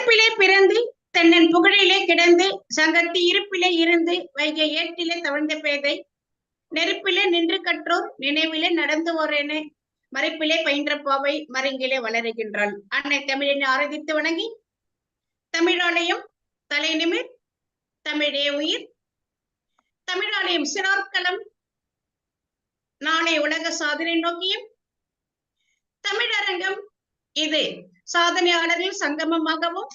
கருப்பிலே பிறந்து தென்னன் புகழிலே கிடந்து சங்கத்தி இருப்பிலே இருந்து வைகை ஏட்டிலே தவழ்ந்த பேதை நெருப்பிலே நின்று கற்றோர் நினைவிலே நடந்து ஓரேனே மறைப்பிலே பயின்ற பாவை மருங்கிலே வளருகின்றாள். அன்னை தமிழினை ஆராதித்து வணங்கி தமிழாலயம் தலை நிமிர் தமிழே உயிர் தமிழாலயம் சிறார்க்களம் நாளை உலக சாதனை நோக்கியும் தமிழரங்கம் இது. சாதனையாளர்கள் சங்கமமாகவும்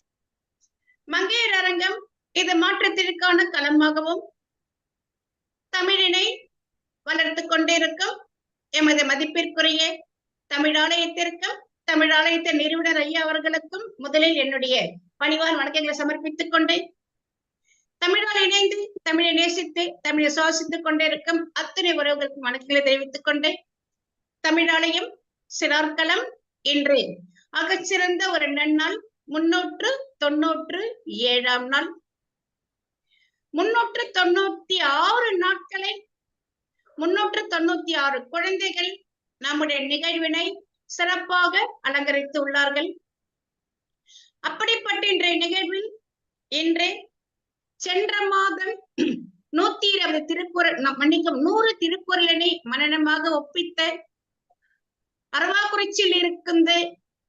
மங்கையர் அரங்கம் இது மாற்றத்திற்கான களமாகவும் தமிழினை வளர்த்து கொண்டிருக்கும். எமது மதிப்பிற்குரிய தமிழாலயத்திற்கும் தமிழாலயத்தின் நிறுவனர் ஐயா அவர்களுக்கும் முதலில் என்னுடைய பணிவான வணக்கங்களை சமர்ப்பித்துக் கொண்டு தமிழால் இணைந்து தமிழை நேசித்து தமிழை சுவாசித்துக் கொண்டிருக்கும் அத்தனை உறவுகளுக்கும் வணக்கங்களை தெரிவித்துக் கொண்டு தமிழாலயம் சிறார்களம் இன்று அகச்சிறந்த ஒரு நன்னாள் முன்னூற்று தொன்னூற்று ஏழாம் நாள். முன்னூற்று தொண்ணூத்தி ஆறு நாட்களை முன்னூற்று தொண்ணூத்தி ஆறு குழந்தைகள் நம்முடைய நிகழ்வினை சிறப்பாக அலங்கரித்து உள்ளார்கள். அப்படிப்பட்ட இன்றைய நிகழ்வில் இன்று சென்ற மாதம் நூத்தி இருபது திருக்குறள் நம் மன்னிக்கும் நூறு திருக்குறளினை மனநமாக ஒப்பித்த அரவாக்குறிச்சியில் இருக்கின்ற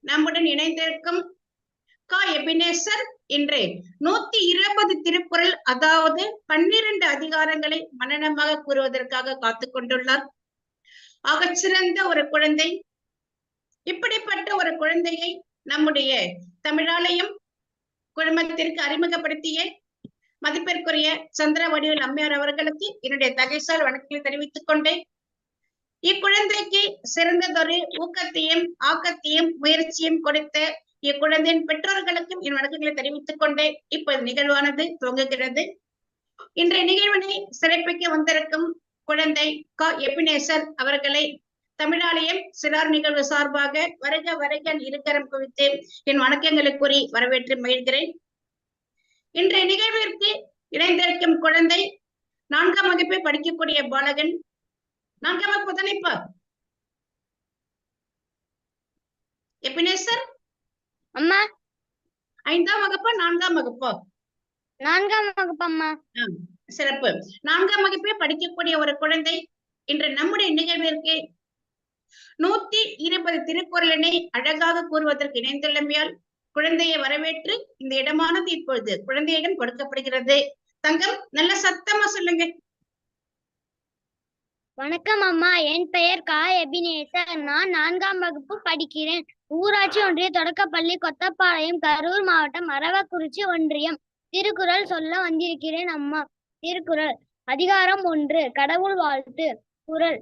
நம்முடன் இணைந்திருக்கும் கா எபினேசர் இன்று நூத்தி இருபது திருக்குறள் அதாவது பன்னிரண்டு அதிகாரங்களை மனனமாக கூறுவதற்காக காத்து கொண்டுள்ளார். ஆகச்சிறந்த ஒரு குழந்தை இப்படிப்பட்ட ஒரு குழந்தையை நம்முடைய தமிழாலயம் குழுமத்திற்கு அறிமுகப்படுத்திய மதிப்பிற்குரிய சந்திர வடிவில் அம்மையார் அவர்களுக்கு என்னுடைய தகைசால் வணக்கங்களை தெரிவித்துக் கொண்டேன். இக்குழந்தைக்கு சிறந்ததொரு ஊக்கத்தையும் ஆக்கத்தையும் முயற்சியும் கொடுத்த இக்குழந்தையின் பெற்றோர்களுக்கும் என் வணக்கங்களை தெரிவித்துக் கொண்டே இப்போது நிகழ்வானது துவங்குகிறது. இன்றைய நிகழ்வினை சிறப்பிக்க வந்திருக்கும் குழந்தை க. எபினேசர் அவர்களை தமிழாலயம் சிறார் நிகழ்வு சார்பாக வருக வருக இருக்கரம் குவித்து என் வணக்கங்களை கூறி வரவேற்று மகிழ்கிறேன். இன்றைய நிகழ்விற்கு இணைந்திருக்கும் குழந்தை நான்காம் வகுப்பை படிக்கக்கூடிய பாலகன் நான்காம் வகுப்பு தானே இப்ப எபினேசர் அம்மா. ஐந்தாம் வகுப்பா நான்காம் வகுப்பா? நான்காம் வகுப்பு அம்மா. சிறப்பு. நான்காம் வகுப்பே படிக்கக்கூடிய ஒரு குழந்தை இன்று நம்முடைய நிகழ்விற்கு நூத்தி இருபது திருக்குறளினை அழகாக கூறுவதற்கு இணைந்துள்ளமையால் குழந்தையை வரவேற்று இந்த இடமானது இப்பொழுது குழந்தையிடம் கொடுக்கப்படுகிறது. தங்கம் நல்ல சத்தமா சொல்லுங்க. வணக்கம் அம்மா. என் பெயர் கா. எபினேசர் நான் நான்காம் வகுப்பு படிக்கிறேன். ஊராட்சி ஒன்றிய தொடக்கப்பள்ளி கொத்தப்பாளையம் கரூர் மாவட்டம் அரவக்குறிச்சி ஒன்றியம். திருக்குறள் சொல்ல வந்திருக்கிறேன் அம்மா. திருக்குறள். அதிகாரம் ஒன்று. கடவுள் வாழ்த்து. குரல்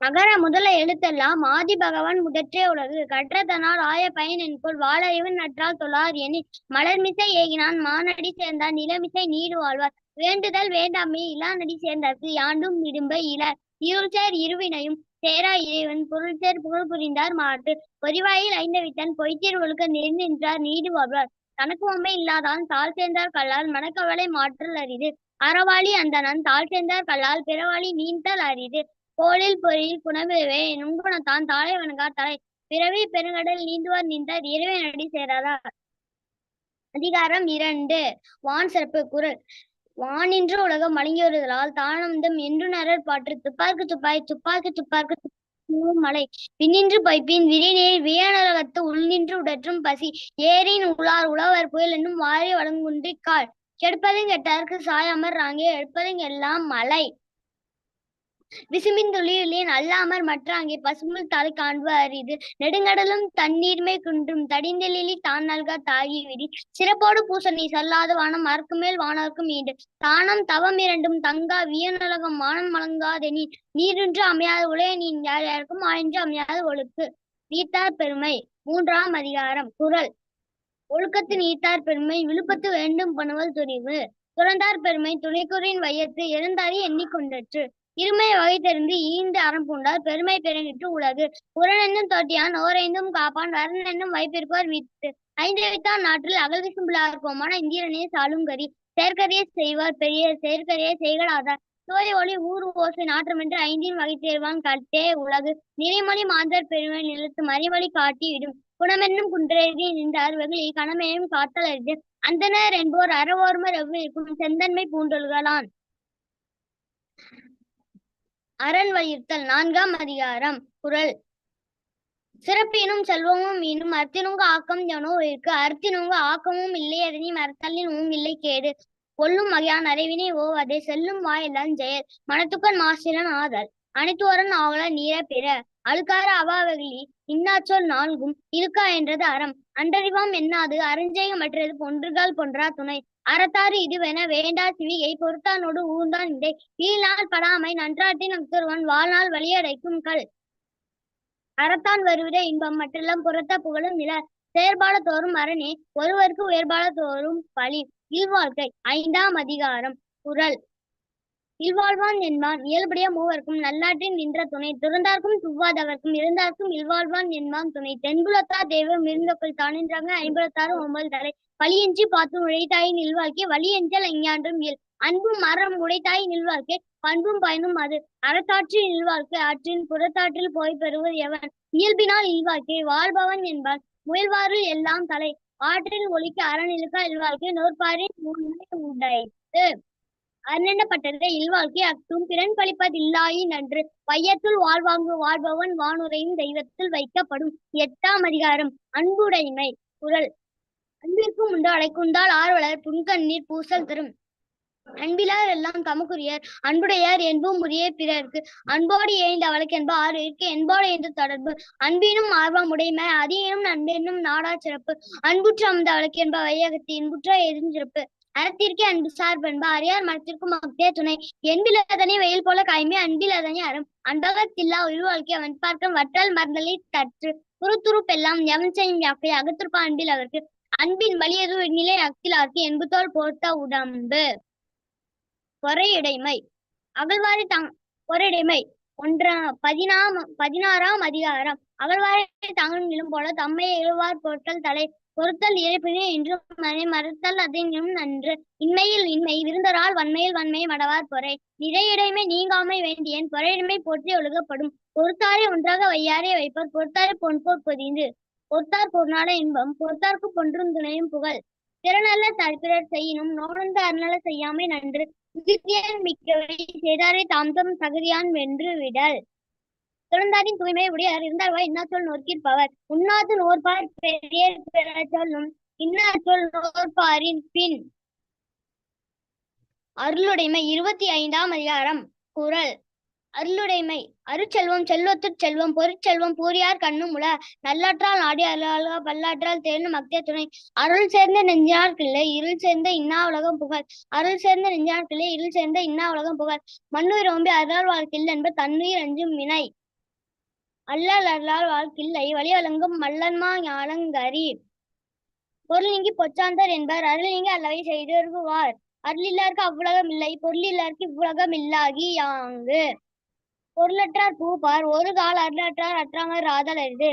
அகர முதல எழுத்தெல்லாம் ஆதி பகவான் முதற்றே உலகு. கற்றதனால் ஆய பயன் என்போல் வாழறிவன் நற்றால் தொழார் எனில். மலர்மிசை ஏகினான். மானடி சேர்ந்தார் நிலமிசை நீடு வாழ்வார். வேண்டுதல் வேண்டாமே இளாநடி சேர்ந்தார்க்கு யாண்டும் விடும்ப இலர் இருள்சேர் இருவினையும் சேரா இறைவன் பொருள்சேர் புகழ் புரிந்தார் மாட்டு பொறிவாயில் ஐந்தவித்தன் பொய்த்தீர் ஒழுக்க நின்றார் நீடு வாழ்வார் தனக்கு உண்மை இல்லாதான் தாழ் சேர்ந்தார் கல்லால் மனக்கவலை மாற்றல் அரிது. அறவாளி அந்தணன் தாழ் சேர்ந்தார் கல்லால் பிறவாளி நீந்தல் அரிது. கோளில் பொறியில் புனவிவே நுங்குணத்தான் தாழை வணங்கா தலை. பிறவி பெருங்கடல் நீந்துவார் நீந்தார் இறைவனடி சேராதார். அதிகாரம் இரண்டு. வான் சிறப்பு குரல். வானின்று உலகம் வழங்கி வருதலால் தானந்தம் என்று நரர் பாற்று துப்பார்க்கு துப்பாய் துப்பாக்கி துப்பார்க்கு துப்பாக்கி மலை பின்னின்று பைப்பின் விரிநீர் வியநரகத்து உள்நின்று உடற்றும் பசி. ஏரின் உலார் உழவர் புயல் என்னும் வாரி வழங்குன்றி கால். கெடுப்பதும் கெட்டார்க்கு சாயாமர் ராங்கே எடுப்பதும் எல்லாம் மலை விசுமின் துளியிலேன் அல்லாமற் மற்றாங்கே பசும்புல் தலை காண்பு அரிது. நெடுங்கடலும் தண்ணீர்மை குன்றும். தடிந்தெழிலி தான் நல்கா தாகி விதி சிறப்போடு பூசணி சல்லாத வானம் மறக்கு மேல் வானவர்க்கும் ஈண்டு. தானம் தவம் இரண்டும் தங்கா வியநலகம் வானம் வழங்காதெனி நீரின்று அமையாத உலக நீ யார் யாருக்கும் ஆயின்று அமையாத ஒழுக்கு. நீத்தார் பெருமை. மூன்றாம் அதிகாரம். குரல். ஒழுக்கத்தின் நீத்தார் பெருமை. விழுப்பத்து வேண்டும் பணுவல் துணிவு துறந்தார் பெருமை. துணைக்குறின் வையத்து. எழுந்தாரி எண்ணிக்கொண்டற்று இருமை வகை தெரிந்து ஈண்டு அறம் பூண்டார். பெருமை பெருங்கிட்டு உலகு. உரனென்னும் தொட்டியான் ஓரைந்தும் காப்பான். வரனென்னும் வைப்பிருப்பார் வித்து. ஐந்து வைத்தான் நாட்டில் அகல் விசும் இந்திரனே சாலும் கரி செயற்கரிய செய்வார். பெரிய செயற்கரிய செய்களாதார். சோதி ஒளி ஊர் ஓசை நாற்றமென்று ஐந்தின் வகை தேர்வான் கட்டே உலகு. நிறைமொழி மாந்தர் பெருமை நிலத்து மறிவழி காட்டி விடும் குணமென்னும் குன்றெழுதி நின்றார். வெகுளி கணமையும் காத்தல் அறிந்து. அந்தனர் என்போர் அறவோர்மர் எவ்விருக்கும். செந்தன்மை பூண்டொல்களான் அரண் வலியுறுத்தல் நான்காம் அதிகாரம் குரல். சிறப்பினும் செல்வமும் மீனும் அர்த்தினுங்க ஆக்கம் ஜனோ இருக்கு அர்த்தினுங்க ஆக்கமும் இல்லை அதனி ஊம் இல்லை கேடு. கொல்லும் வகையான் அறிவினை ஓவதை செல்லும் வாயெல்லாம் ஜெயல். மனத்துக்கன் மாசிரன் ஆதல் அனைத்துவரன் ஆவல நீர பிற அழுக்கார அவாவகளி இன்னாச்சொல் நான்கும் இருக்கா என்றது அறம். அன்றறிவாம் என்னாது? அருஞ்செய்கமற்றது பொன்றுகால் பொன்றா துணை. அறத்தாறு இதுவென வேண்டா சிவிகை பொறுத்தானோடு ஊர்ந்தான் இதை ஈழால் படாமை நன்றாட்டின் அக்தொருவன் வாழ்நாள் வழியடைக்கும் கல். அறத்தான் வருவிட இன்பம் மற்றெல்லாம் புறத்த புகழும் நில. செயற்பாட தோறும் அரணே ஒருவருக்கு வேறுபாட தோறும் பழி. இல்வாழ்க்கை ஐந்தாம் அதிகாரம் குரல். இல்வாழ்வான் என்பான். இயல்புடைய மூவர்க்கும் நல்லாற்றின் நின்ற துணை துறந்தார்க்கும் துவாதவர்க்கும் இருந்தார்க்கும் இல்வாழ்வான் என்பான் துணை. தென்புலத்தா தெய்வம் இருந்தொக்கள் தானின்றாங்க ஐம்புலத்தாரும் ஒன்பது தலை. பழியெஞ்சி பார்த்து உழைத்தாயின் இல்வாழ்க்கை வழியஞ்சல் எஞ்ஞான்றும் இயல். அன்பும் மரம் உடைத்தாய் இல்வாழ்க்கை பண்பும் பயனும் அது. அறத்தாற்றில் நில்வாழ்க்கை ஆற்றின் புறத்தாற்றில் போய் பெறுவது எவன்? இயல்பினால் இல்வாழ்க்கை வாழ்பவன் என்பான். முயல்வாரில் எல்லாம் தலை. ஆற்றில் ஒலிக்க அறநிலுக்க இல்வாழ்க்கை நோற்பாரின் முன்னை உடைத்து. அரணப்பட்டதை இல்வாழ்க்கை. அக்தும் பிறன் பழிப்பதில்லாயின் அன்று பையத்துள் வாழ்வாங்கு வாழ்பவன் வானுரையும் தெய்வத்தில் வைக்கப்படும். எட்டாம் அதிகாரம். அன்புடைமை குரல். அன்பிற்கும் உண்டு அழைக்குந்தால் ஆர்வலர் புன்கண்ணீர் பூசல் தரும். அன்பிலார் எல்லாம் தமக்குரியர். அன்புடையார் என்பும் உரிய பிறர்க்கு. அன்போடு ஏய்ந்த அவளுக்கு என்ப ஆறுக்கு என்போடு என்று தொடர்பு. அன்பினும் ஆர்வம் உடைமை. அதிகனும் நண்பெனும் நாடா சிறப்பு. அன்புற்று அமர்ந்த அவளுக்கு என்ப வையகத்து இன்புற்ற எதிர்ந்திருப்பு அறத்திற்கே அன்பு சார்பென்ப. அறியார் மனத்திற்கும் மக்தே துணை. என்பில் அதனை வெயில் போல காய்மை அன்பில் அதனை அறம் அன்பகத்தில்லா உயிர் வாழ்க்கை அவன் பார்க்கும் வற்றல் மறந்தலை தற்று. குறுத்துருப்பெல்லாம் எவன் செய்யும் யாக்கை அகத்திருப்பா அன்பில் அவருக்கு அன்பின் வலியது நிலை அக்கிலார்க்கு என்புதோல் போர்த்த உடம்பு. பொறையுடைமை. அகழ்வாரி தாங் பொறையுடைமை. ஒன்றாம் பதினாம் பதினாறாம் அதிகாரம். அகழ்வாரி தங்கும் நிலம் போல தம்மை எழுவார் பொருட்கள் தலை பொருத்தல் இழப்பினே என்று மனை மறுத்தல் அதெனும் நன்று. இன்மையில் இன்மை விருந்தரால் வன்மையில் வன்மை மடவார் பொறை. நிறையிடைமை நீங்காமை வேண்டியன் பொறையிடமை போற்றி ஒழுகப்படும். பொறுத்தாரை ஒன்றாக வையாரே வைப்பர் பொறுத்தாரை பொன்போர் பொதிந்து. பொறுத்தார் பொருளாட இன்பம் பொறுத்தார்க்கு பொன்றும் துணையும் புகழ். திறனல்ல தற்பிறர் செய்யினும் நோனந்த அருநல செய்யாமை நன்று. உதிர்த்தியன் மிக்கவை செய்தாரை தாம் தம் தகுதியான் வென்று விடல். துறந்தாரின் தூய்மை உடையார் இருந்தார்வா இன்னாச்சொல் நோக்கிற்பவர் உண்ணாது நோற்பார் பெரிய பிற சொல்லும். இன்னாச்சொல் நோற்பாரின் பின். அருளுடைமை இருபத்தி ஐந்தாம் அதிகாரம். குரல். அருளுடைமை. அருட்செல்வம் செல்வத்து செல்வம் பொருட்செல்வம் பூரியார் கண்ணும் உள. நல்லாற்றால் ஆடி அருளாளா பல்லாற்றால் தேர்ந்து அக்திய துணை. அருள் சேர்ந்த நெஞ்சார்க்கில்லை இருள் சேர்ந்த இன்னா உலகம் புகழ். அருள் சேர்ந்த நெஞ்சார்க்கில்லை இருள் சேர்ந்த இன்னா உலகம் புகழ். மண்ணுயிர் ஓம்பி அருள் வாழ்க்கையில் என்ப தன்னுயிர் அஞ்சும் வினை. அல்லல் அருளால் வாழ்க்கில்லை. வழி வழங்கும் மல்லன்மா ஞானங்கரி. பொருள் நீங்கி பொச்சாந்தர் என்பர். அருள் நீங்கி அல்லவை செய்தருவார் அருளில்லார்க்கு அவ்வுலகம் இல்லை. பொருளில்லார்க்கு இவ்வுலகம் இல்லாகி யாங்கு? பொருளற்றார் பூப்பார். ஒரு கால் அருளற்றார். அற்றாமர் ராதல் அரிது.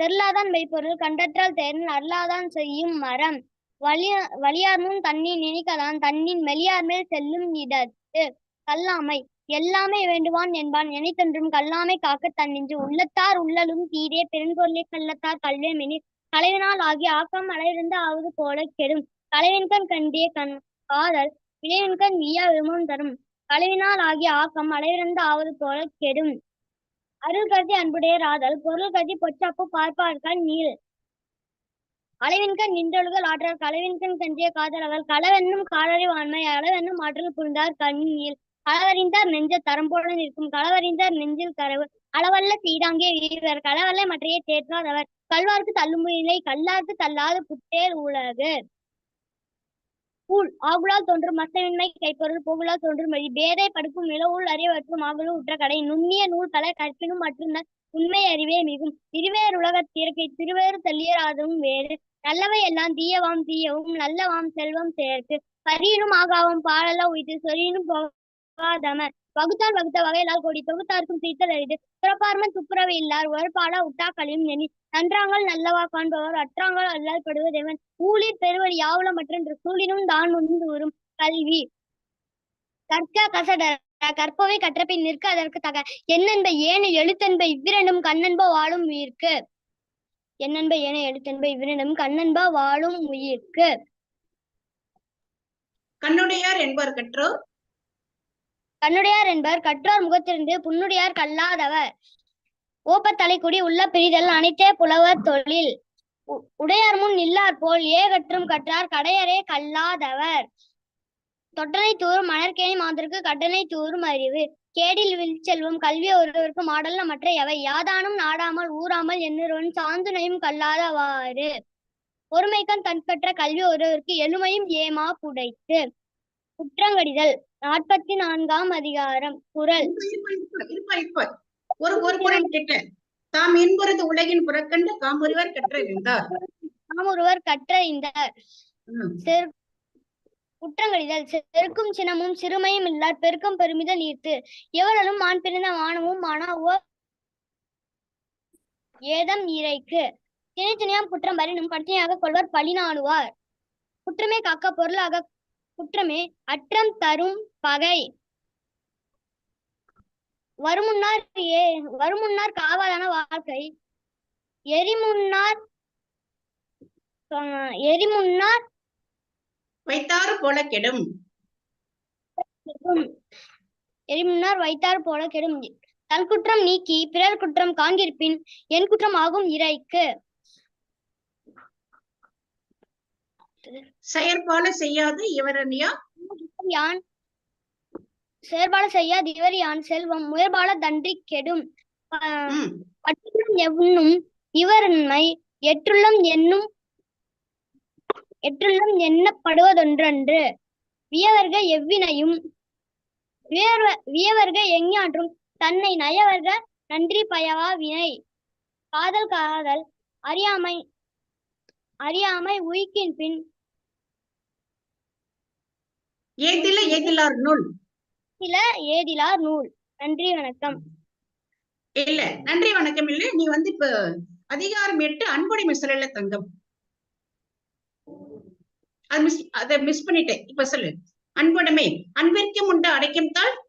தெருளாதான் மெய்ப்பொருள். கண்டற்றால் தேர்ந்து அருளாதான் செய்யும் மரம். வலிய வலியார்மும் தண்ணீர் நினைக்கலாம் தன்னின் மெலியார் மேல் செல்லும் இடத்து. கல்லாமை. எல்லாமே வேண்டுவான் என்பான். நினைத்தன்றும் கல்லாமை காக்க தன்னின்று உள்ளத்தார் உள்ளலும் தீரே பெருங்கொல்லை கள்ளத்தார் கல்வே மெனி. கலைவினால் ஆகிய ஆக்கம் அலையிருந்து ஆவது போல கெடும். கலைவின்கண் கண்டிய கண் காதல் விளைவின்கண் வீயா விரும்பம் தரும். கலைவினால் ஆகிய ஆக்கம் அலையிருந்து ஆவது போல கெடும். அருள் கருதி அன்புடைய ராதல் பொருள் கருதி பொச்சாப்பு பார்ப்பார்கள் நீர் அளவின்கண் நின்றொழுகள் ஆற்றார் களவின்கண் கண்டிய காதல் அவள். களவென்னும் காலறிவாண்மை அளவென்னும் ஆற்றல் புரிந்தார் கண்ணில் களவறிந்தார் நெஞ்ச தரம்போடு நிற்கும். களவறிந்தார் நெஞ்சில் கரவு. அளவல்ல சீதாங்கே வீரர் களவல்ல மற்றைய தேற்றாதவர் கல்வார்க்கு தள்ளுமுயிலை கல்லார்க்கு தள்ளாது புத்தேர் உலகு. கூழ் ஆகுலால் தோன்றும் மசவின்மை கைப்பொருள். போகுலால் தோன்றும் வழி பேதை படுக்கும் நிலவுள் அறிவற்றும் ஆகலும் உற்ற கடை. நுண்ணிய நூல் பல கற்பினும் மற்றும் உண்மை அறிவே மிகும். திருவேர் உலகத் திறக்கை. திருவேறு தள்ளியராதும் வேறு. நல்லவை எல்லாம் தீயவாம் தீயவும் நல்லவாம் செல்வம் சேர்க்கு. பரியினும் ஆகாவும் பாழல உய்த்து சொரியினும் போகாதம வகுத்தால் வகுத்த வகையிலால் கொடி தொகுத்தார்க்கும் தீர்த்தல் அரிது. துறப்பார்மன் துப்புரவு இல்லார் ஒரு உட்டாக்களையும் எண்ணி நன்றாங்கள் நல்லவா காண்பவர் அற்றாங்கள் அல்லால் படுவதேவன். ஊழிர் பெருவழி யாவுல மற்றென்று சூழினும் தான் முந்து வரும் கல்வி. கற்க கசடர கற்பவை கற்றபின் நிற்க அதற்கு தக. என்னென்ப ஏன எழுத்தன்ப இவ்விரண்டும் கண்ணன்ப வாழும் உயிர்க்கு. என்னென்ப ஏன எழுத்தன்ப இவ்விரண்டும் கண்ணன்பா வாழும் உயிர்க்கு. கண்ணுடையார் என்பவர் கற்றோர் கண்ணுடையார் என்பவர் கற்றார் முகத்திலிருந்து புண்ணுடையார் கல்லாதவர். ஓப்பத்தலை குடி உள்ள பிரிதல் அனைத்தே புலவர் தொழில். உ- உடையார் முன் நில்லார் போல் ஏகற்றும் கற்றார் கடையரே கல்லாதவர். தொட்டனை தூரும் மணற்கேணி மாந்தருக்கு கட்டணை தூரும் அறிவு. கேடில் விழிச்செல்வம் கல்வி ஒருவருக்கு மாடல்ல மற்ற எவை? யாதானும் நாடாமல் ஊறாமல் என்னொருவன் சாந்துணையும் கல்லாதவாறு. பொறுமைக்கண் தன் கற்ற கல்வி ஒருவருக்கு எழுமையும் ஏமா புடைத்து. குற்றங்கடிதல். நாற்பத்தி நான்காம் அதிகாரம் குரல். ஒரு ஒரு குரல் கேட்ட தாம் என்பது உலகின் புறக்கண்ட நாம் ஒருவர் கற்றறிந்தார் ம். செரு- குற்றங்கடிதல் செருக்கும் சினமும் சிறுமையும் இல்லார் பெருக்கும் பெருமித நீர்த்து. எவரலும் மான் பிறந்த வானமும் மானா உவ- ஏதம் இறைக்கு. திணை திணையாம் குற்றம் வரினும் பட்டினியாக கொள்வர் பழி நாடுவார் குற்றமே காக்க பொருளாக குற்றமே அற்றம் தரும் பகை. வருமுன்னார் ஏ வருமுன்னார் காவலான வாழ்க்கை. எரிமுன்னார் எரிமுன்னார் வைத்தாறு போல கெடும். எரிமுன்னார் வைத்தார் போல கெடும். தன் குற்றம் நீக்கி பிறர் குற்றம் காண்கிருப்பின் என் குற்றம் ஆகும் இறைக்கு. செயற்பால செய்யாது இவரனியா யான் செயற்பாட செய்யாது இவர் யான்? செல்வம். முயற்பால தன்றி கெடும். ஆஹ் ம். பற்றுள்ளம் எவ்னும் இவரன்மை எற்றுள்ளம் என்னும் எற்றுள்ளம் எண்ணப்படுவதொன்றன்று வியவர்க எவ்வினையும் வியவர்க எஞ்ஞான்றும் தன்னை நயவர்க நன்றி பயவா வினை காதல் காதல் அறியாமை அறியாமை உய்க்கின் பின் ஏதில ஏதிலார் நூல். சில ஏதிலார் நூல். நன்றி வணக்கம். இல்ல நன்றி வணக்கம் இல்ல. நீ வந்து இப்ப அதிகாரம் எட்டு அன்புடை மிஸ்ரல்ல தங்கம். அது மிஸ் அத மிஸ் பண்ணிட்டேன். இப்ப சொல்லு. அன்புடைமை. அன்பிற்கும் உண்டு அடைக்கும் தாள்.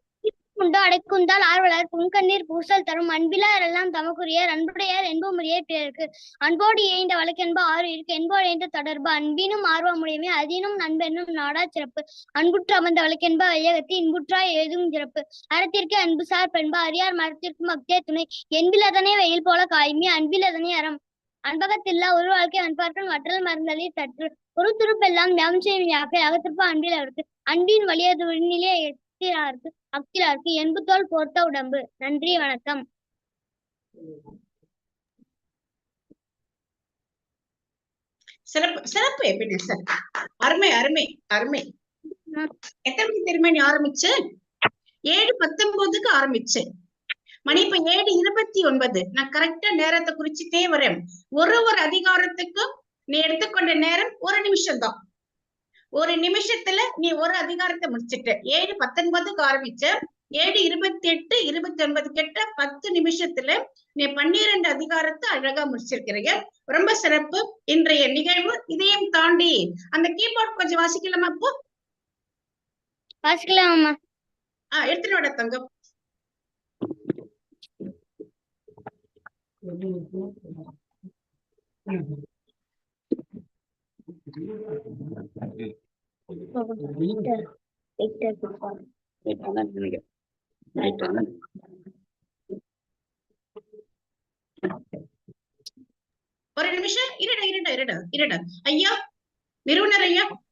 உண்டு அடைக்குந்தால் ஆர்வலர் புன்கண்ணீர் பூசல் தரும். அன்பிலார் எல்லாம் தமக்குரியர் அன்புடையார் என்புமுறையே பிறருக்கு. அன்போடு ஏய்ந்த வழக்கென்ப ஆறு இருக்கு. என்போடு இயந்த தொடர்பு. அன்பினும் ஆர்வமுடையமே அதினும் நண்பெனும் நாடா சிறப்பு. அன்புற்று அமர்ந்த வழக்கென்ப வையகத்து இன்புற்றாய் ஏதும் சிறப்பு. அறத்திற்கு அன்பு சார் பெண்ப அறியார் மரத்திற்கும் அக்தே துணை. என்பிலதனே வெயில் போல காய்மி அன்பிலதனே அறம். அன்பகத்தில்லா ஒரு வாழ்க்கை அன்பார்கள் மற்றல் மருந்தளி தற்று ஒரு துருப்பெல்லாம் யாம் செய்யும் யாக்கை அகத்திற்ப அன்பில் அவருக்கு அன்பின் வழியது உள்நிலையை எத்திரார்க்கு. அக்கிலார்க்கு எண்பு தோல் போர்த்த உடம்பு. நன்றி வணக்கம். சிறப்பு சிறப்பு எப்படி சார் அருமை அருமை அருமை. எத்தனை மணி தெரியுமா நீ ஆரம்பிச்சு? ஏழு பத்தொன்பதுக்கு ஆரம்பிச்சு. மணி இப்ப ஏழு இருபத்தி ஒன்பது. நான் கரெக்டா நேரத்தை குறிச்சுட்டே வரேன். ஒரு ஒரு அதிகாரத்துக்கும் நீ எடுத்துக்கொண்ட நேரம் ஒரு நிமிஷம் தான் ஒரு நிமிஷத்துல நீ ஒரு அதிகாரத்தை முடிச்சிட்ட ஏழு பத்தொன்பதுக்கு ஆரம்பிச்ச ஏழு இருபத்தி எட்டு இருபத்தி ஒன்பது கிட்ட பத்து நிமிஷத்துல நீ பன்னிரண்டு அதிகாரத்தை அழகா முடிச்சிருக்கிறீங்க. ரொம்ப சிறப்பு. இன்றைய நிகழ்வு இதையும் தாண்டி. அந்த கீபோர்ட் கொஞ்சம் வாசிக்கலாமா அப்போ? வாசிக்கலாம் ஆஹ் எடுத்துட்டு வாடா தங்கம். ஒரு நிமிஷம். இருடா இருடா இருடா இருடா. ஐயா நிறுவனர் ஐயா.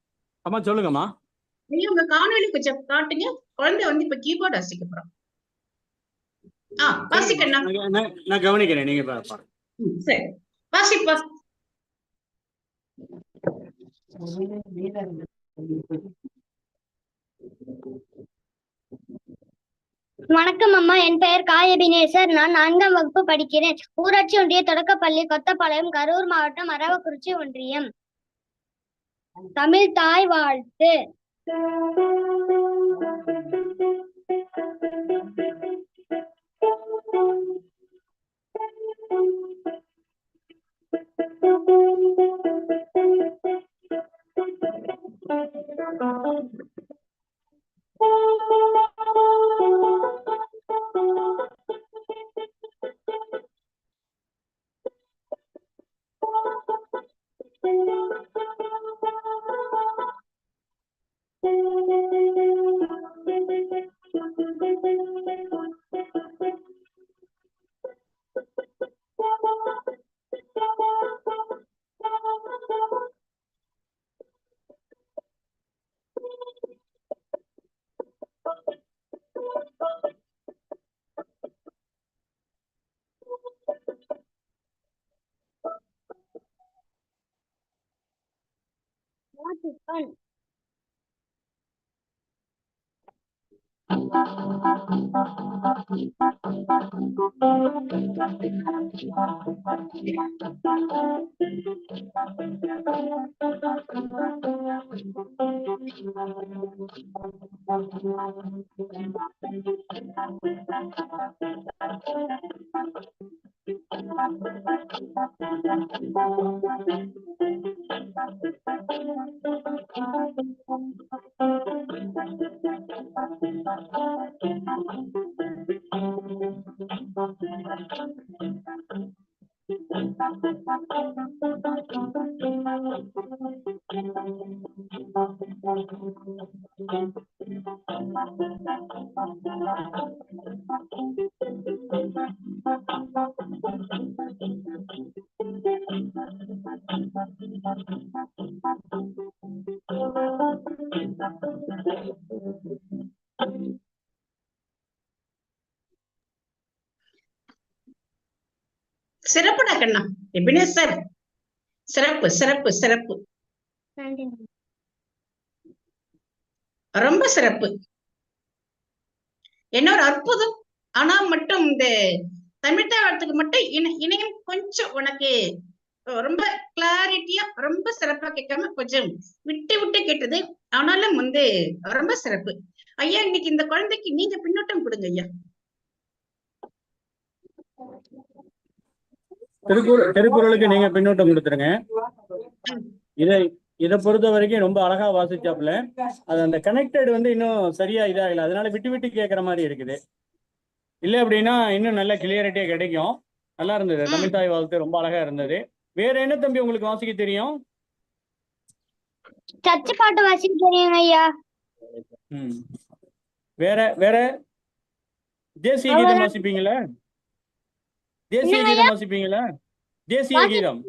அம்மா சொல்லுங்கம்மா. ஐயா உங்க காணொளி கொஞ்சம் காட்டுங்க. குழந்தை வந்து இப்ப கீபோர்ட் வாசிக்க போறோம். ஆ வாசிக்கண்ணா. நான் கவனிக்கிறேன். நீங்க சரி. வாசிப்பா வணக்கம் அம்மா. என் பெயர் காயபினேசர் நான் நான்காம் வகுப்பு படிக்கிறேன். ஊராட்சி ஒன்றிய தொடக்கப்பள்ளி கொத்தப்பாளையம் கரூர் மாவட்டம் அரவக்குறிச்சி ஒன்றியம். தமிழ் தாய் வாழ்த்து. Thank you. chicken. சிறப்புடா எபினேசர் சிறப்பு சிறப்பு சிறப்பு. ரொம்ப சிறப்பு. என்ன ஒரு அற்புதம். ஆனா மட்டும் இந்த தமிழ் தாளத்துக்கு மட்டும் இணை இணையம் கொஞ்சம் உனக்கு ரொம்ப கிளாரிட்டியா ரொம்ப சிறப்பா கேட்காம கொஞ்சம் விட்டு விட்டு கேட்டது. ஆனாலும் வந்து ரொம்ப சிறப்பு. ஐயா இன்னைக்கு இந்த குழந்தைக்கு நீங்க பின்னூட்டம் கொடுங்க ஐயா. திருக்குறள் திருக்குறளுக்கு நீங்க பின்னூட்டம் கொடுத்துருங்க. இதை இதை பொறுத்த வரைக்கும் ரொம்ப அழகா வாசிச்சாப்புல. அது அந்த கனெக்டட் வந்து இன்னும் சரியா இதாகல. அதனால விட்டு விட்டு கேட்குற மாதிரி இருக்குது. இல்ல அப்படின்னா இன்னும் நல்ல கிளியரிட்டியா கிடைக்கும். நல்லா இருந்தது. தமிழ் தாய் வாழ்த்து. ரொம்ப அழகா இருந்தது. வேற என்ன தம்பி உங்களுக்கு வாசிக்க தெரியும்? சர்ச்சு பாட்டு வாசிக்க தெரியுங்க ஐயா. வேற வேற? தேசிய கீதம். வாசிப்பீங்களா? தேசிய என்னங்க கீதம் வாசிப்பீங்களா தேசிய வாசி- கீதம்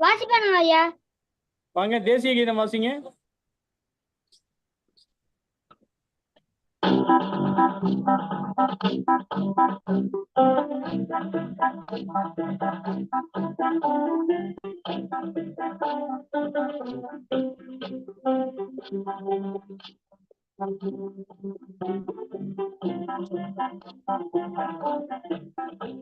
வாசிப்பானுங்க ஐயா வாங்க தேசிய கீதம் வாசிங்க வணக்கம் ஐயா.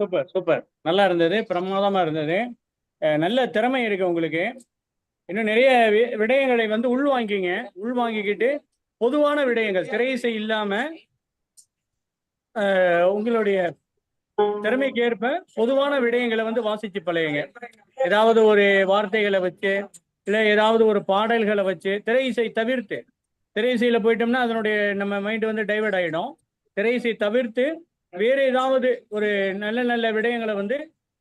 Super super. நல்லா இருந்தது பிரமாதமா இருந்தது. நல்ல திறமை இருக்கு உங்களுக்கு. இன்னும் நிறைய வி- விடயங்களை வந்து உள் வாங்கிங்க உள் வாங்கிக்கிட்டு பொதுவான விடயங்கள் திரையிசை இல்லாம உங்களுடைய திறமைக்கு ஏற்ப பொதுவான விடயங்களை வந்து வாசிச்சு பழையுங்க ஏதாவது ஒரு வார்த்தைகளை வச்சு இல்ல ஏதாவது ஒரு பாடல்களை வச்சு திரை இசை தவிர்த்து திரையிசையில போயிட்டோம்னா அதனுடைய நம்ம மைண்ட் வந்து டைவர்ட் ஆயிடும். திரை இசை தவிர்த்து வேற ஏதாவது ஒரு நல்ல நல்ல விடயங்களை வந்து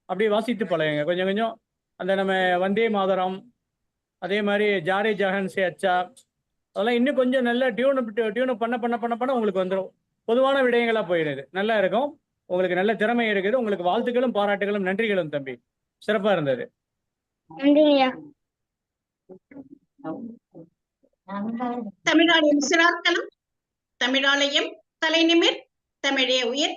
அப்படியே வாசித்து பழகுங்க. கொஞ்சம் கொஞ்சம் அந்த நம்ம வந்தே மாதரம் அதே மாதிரி ஜாரே ஜஹன் சே அச்சா அதெல்லாம் இன்னும் கொஞ்சம் நல்ல டியூன் டியூன் பண்ண பண்ண பண்ண பண்ண உங்களுக்கு வந்துடும் பொதுவான விடயங்களா போயிடுது. நல்லா இருக்கும். உங்களுக்கு நல்ல திறமை இருக்குது. உங்களுக்கு வாழ்த்துக்களும் பாராட்டுகளும் நன்றிகளும் தம்பி. சிறப்பா இருந்தது. தமிழாலயம் சிறார்களும் தமிழாலயம் தலைநிமிர் தமிழே உயிர்.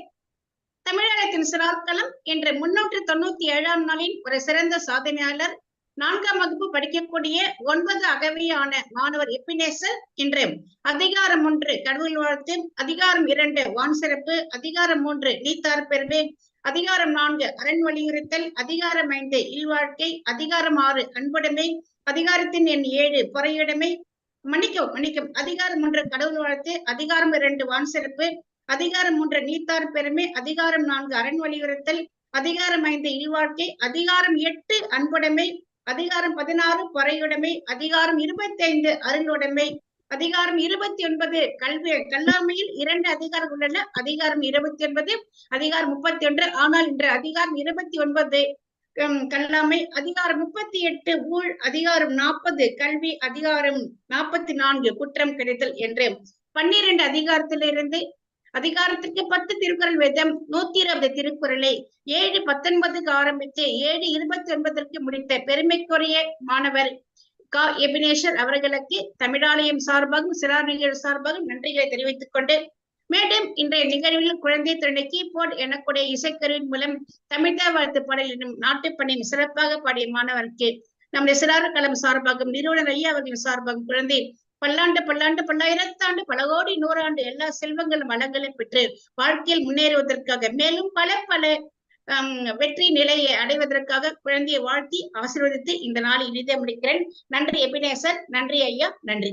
தமிழகத்தின் சிறார்களும் என்ற முன்னூற்று தொண்ணூத்தி ஏழாம் நாளின் ஒரு சிறந்த சாதனையாளர் நான்காம் வகுப்பு படிக்கக்கூடிய ஒன்பது அகவையான மாணவர் எப்பினேசர் இன்று அதிகாரம் ஒன்று கடவுள் வாழ்த்து அதிகாரம் இரண்டு வான் சிறப்பு அதிகாரம் மூன்று நீத்தார் பெருமை அதிகாரம் நான்கு அரண் வலியுறுத்தல் அதிகாரம் ஐந்து இல்வாழ்க்கை அதிகாரம் ஆறு அன்புடைமை அதிகாரத்தின் எண் ஏழு பொறையுடைமை. மன்னிக்கவும் மன்னிக்கும் அதிகாரம் ஒன்று கடவுள் வாழ்த்து அதிகாரம் இரண்டு வான் சிறப்பு அதிகாரம் மூன்று நீத்தார் பெருமை அதிகாரம் நான்கு அரண் வலியுறுத்தல் அதிகாரம் ஐந்து இல்வாழ்க்கை அதிகாரம் எட்டு அன்புடைமை அதிகாரம் பதினாறு பொறையுடைமை அதிகாரம் இருபத்தி ஐந்து அருளுடைமை அதிகாரம் இருபத்தி ஒன்பது கல்வி கல்லாமையில் இரண்டு அதிகாரம் உள்ளன அதிகாரம் இருபத்தி ஒன்பது அதிகாரம் முப்பத்தி ஒன்று ஆனால் இன்று அதிகாரம் இருபத்தி ஒன்பது கல்லாமை அதிகாரம் முப்பத்தி எட்டு ஊழ் அதிகாரம் நாற்பது கல்வி அதிகாரம் நாற்பத்தி நான்கு குற்றம் கிடைத்தல் என்று பன்னிரண்டு அதிகாரத்திலிருந்து அதிகாரத்திற்கு பத்து திருக்குறள் வேதம் நூத்தி இருபது திருக்குறளை ஏழு பத்தொன்பதுக்கு ஆரம்பித்து ஏழு இருபத்தி ஒன்பதற்கு முடித்த பெருமைக்குரிய மாணவர் கா. எபினேஷர் அவர்களுக்கு தமிழாலயம் சார்பாகவும் சிறார் நிகழ்வு சார்பாகவும் நன்றிகளை தெரிவித்துக் கொண்டு மேலும் இன்றைய நிகழ்வில் குழந்தை திறனை கீபோர்ட் எனக்கூடிய இசைக்கருவின் மூலம் தமிழ்தா வாழ்த்து பாடல் என்னும் நாட்டுப்பணியின் சிறப்பாக பாடிய மாணவருக்கு நம்முடைய சிறார் களம் சார்பாகவும் நிறுவனர் ஐயா அவர்களின் சார்பாகவும் குழந்தை பல்லாண்டு பல்லாண்டு பல்லாயிரத்தாண்டு பல கோடி நூறாண்டு எல்லா செல்வங்களும் வளங்களும் பெற்று வாழ்க்கையில் முன்னேறுவதற்காக மேலும் பல பல ஹம், வெற்றி நிலையை அடைவதற்காக குழந்தையை வாழ்த்தி ஆசீர்வதித்து இந்த நாளை இனிதே முடிக்கிறேன். நன்றி எபினேசர் நன்றி ஐயா. நன்றி.